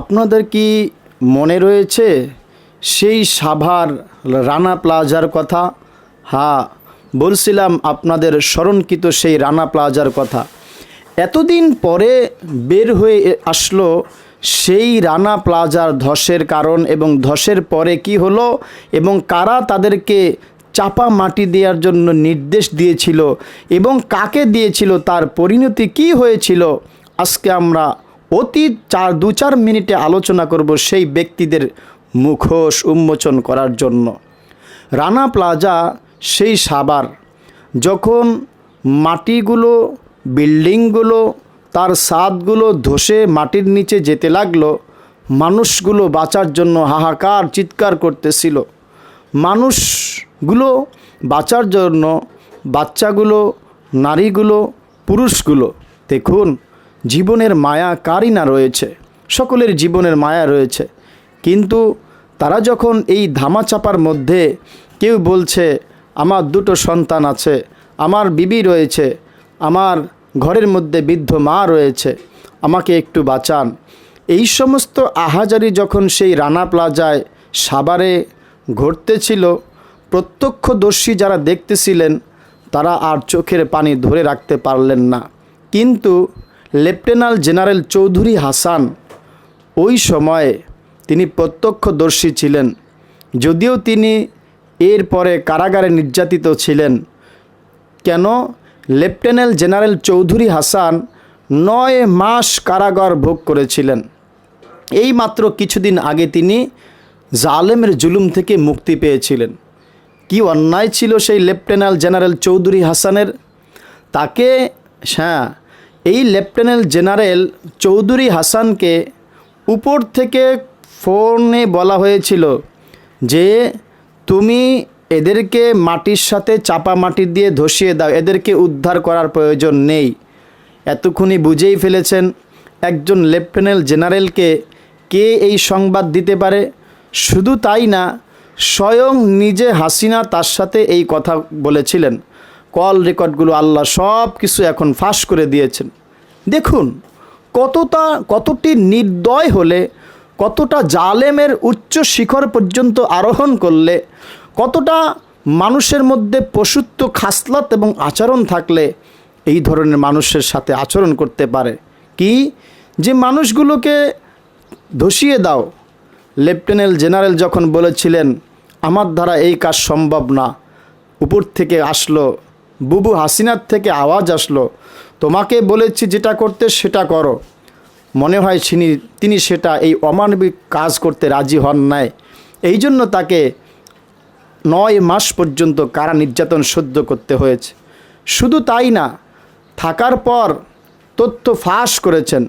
আপনাদের কি মনে রয়েছে সেই সাভার রানা প্লাজার কথা? হ্যাঁ বলছিলাম আপনাদের স্মরণকৃত সেই রানা প্লাজার কথা। এতদিন পরে বের হয়ে আসলো সেই রানা প্লাজার ধসের কারণ এবং ধসের পরে কি হলো এবং কারা তাদেরকে চাপা মাটি দেওয়ার জন্য নির্দেশ দিয়েছিল এবং কাকে দিয়েছিল, তার পরিণতি কি হয়েছিল, আজকে আমরা অতি চার, দু চার মিনিটে আলোচনা করব সেই ব্যক্তিদের মুখোশ উন্মোচন করার জন্য। রানা প্লাজা সেই সাবার যখন মাটিগুলো, বিল্ডিংগুলো, তার সাদগুলো ধসে মাটির নিচে যেতে লাগল, মানুষগুলো বাঁচার জন্য হাহাকার চিৎকার করতেছিল। মানুষগুলো বাঁচার জন্য বাচ্চাগুলো, নারীগুলো, পুরুষগুলো, দেখুন জীবনের মায়া কারই না রয়েছে। সকলের জীবনের মায়া রয়েছে। কিন্তু তারা যখন এই ধামাচাপার মধ্যে কেউ বলছে, আমার দুটো সন্তান আছে, আমার বিবি রয়েছে, আমার ঘরের মধ্যে বৃদ্ধ মা রয়েছে, আমাকে একটু বাঁচান। এই সমস্ত আহাজারি যখন সেই রানা প্লাজায় সাভারে ঘটতেছিল, প্রত্যক্ষদর্শী যারা দেখতেছিলেন, তারা আর চোখের পানি ধরে রাখতে পারলেন না। কিন্তু লেফটেন্যান্ট জেনারেল চৌধুরী হাসান। ওই সময়ে তিনি প্রত্যক্ষদর্শী ছিলেন। যদিও তিনি এরপরে কারাগারে নির্যাতিত ছিলেন। কেন? লেফটেন্যান্ট জেনারেল চৌধুরী হাসান নয় মাস কারাগার ভোগ করেছিলেন। এই মাত্র কিছুদিন আগে তিনি জালেমের জুলুম থেকে মুক্তি পেয়েছিলেন। কি অন্যায় ছিল সেই লেফটেন্যান্ট জেনারেল চৌধুরী হাসানের? তাকে হ্যাঁ এই লেফটেন্যান্ট জেনারেল চৌধুরী হাসানকে উপর থেকে ফোনে বলা হয়েছিল যে, তুমি এদেরকে মাটির সাথে চাপা মাটি দিয়ে ধসিয়ে দাও, এদেরকে উদ্ধার করার প্রয়োজন নেই। এতক্ষণই বুঝেই ফেলেছেন একজন লেফটেন্যান্ট জেনারেলকে কে এই সংবাদ দিতে পারে। শুধু তাই না, স্বয়ং নিজে হাসিনা তার সাথে এই কথা বলেছিলেন। কল রেকর্ডগুলো আল্লাহ সব কিছু এখন ফাঁস করে দিয়েছেন। দেখুন, কতটা, কতটি নির্দয় হলে, কতটা জালেমের উচ্চ শিখর পর্যন্ত আরোহণ করলে, কতটা মানুষের মধ্যে পশুত্ব খাসলাত এবং আচরণ থাকলে এই ধরনের মানুষের সাথে আচরণ করতে পারে। কি? যে মানুষগুলোকে ধসিয়ে দাও। লেফটেন্যান্ট জেনারেল যখন বলেছিলেন, আমার দ্বারা এই কাজ সম্ভব না। উপর থেকে আসলো বুবু হাসিনার থেকে আওয়াজ আসলো, তোমাকে বলেছি যেটা করতে সেটা করো। মনে হয় তিনি তিনি সেটা এই অমানবিক কাজ করতে রাজি হন নাই। এই জন্য তাকে নয় মাস পর্যন্ত কারা নির্যাতন সহ্য করতে হয়েছে। শুধু তাই না, থাকার পর তথ্য ফাঁস করেছেন।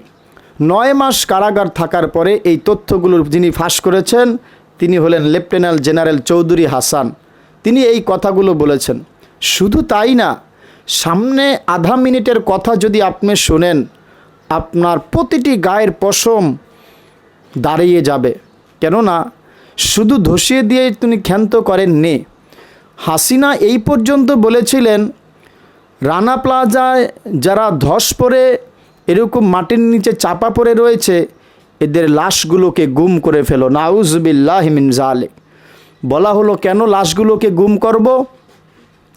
নয় মাস কারাগার থাকার পরে এই তথ্যগুলোর যিনি ফাঁস করেছেন, তিনি হলেন লেফটেন্যান্ট জেনারেল চৌধুরী হাসান। তিনি এই কথাগুলো বলেছেন। শুধু তাই না, সামনে আধা মিনিটের কথা যদি আপনি শোনেন, আপনার প্রতিটি গায়ের পশম দাঁড়িয়ে যাবে। কেননা, শুধু ধসিয়ে দিয়ে তিনি ক্ষান্ত করেননি। হাসিনা এই পর্যন্ত বলেছিলেন, রানা প্লাজায় যারা ধস পড়ে, এরকম মাটির নিচে চাপা পড়ে রয়েছে, এদের লাশগুলোকে গুম করে ফেলো। নাউজবিল্লাহমিন জালে বলা হলো, কেন লাশগুলোকে গুম করব?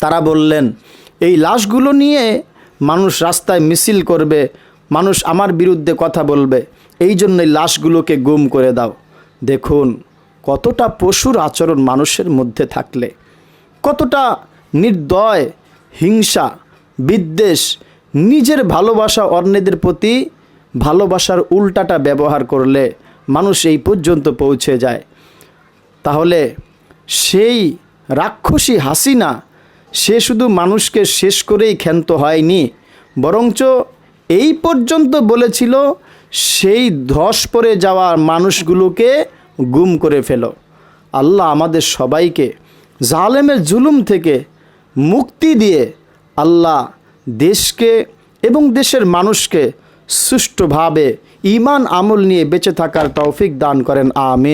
তারা বললেন, এই লাশগুলো নিয়ে মানুষ রাস্তায় মিছিল করবে, মানুষ আমার বিরুদ্ধে কথা বলবে, এই জন্যই লাশগুলোকে গুম করে দাও। দেখুন, কতটা পশুর আচরণ মানুষের মধ্যে থাকলে। কতটা নির্দয়, হিংসা, বিদ্বেষ, নিজের ভালোবাসা অন্যদের প্রতি ভালোবাসার উল্টাটা ব্যবহার করলে মানুষ এই পর্যন্ত পৌঁছে যায়। তাহলে সেই রাক্ষসী হাসিনা সে শুধু মানুষকে শেষ করেই ক্ষান্ত হয়নি, বরঞ্চ এই পর্যন্ত বলেছিল, সেই ধস পড়ে যাওয়া মানুষগুলোকে গুম করে ফেলো। আল্লাহ আমাদের সবাইকে জালেমের জুলুম থেকে মুক্তি দিয়ে আল্লাহ দেশকে এবং দেশের মানুষকে সুষ্ঠুভাবে ইমান আমল নিয়ে বেঁচে থাকার তৌফিক দান করেন, আমিন।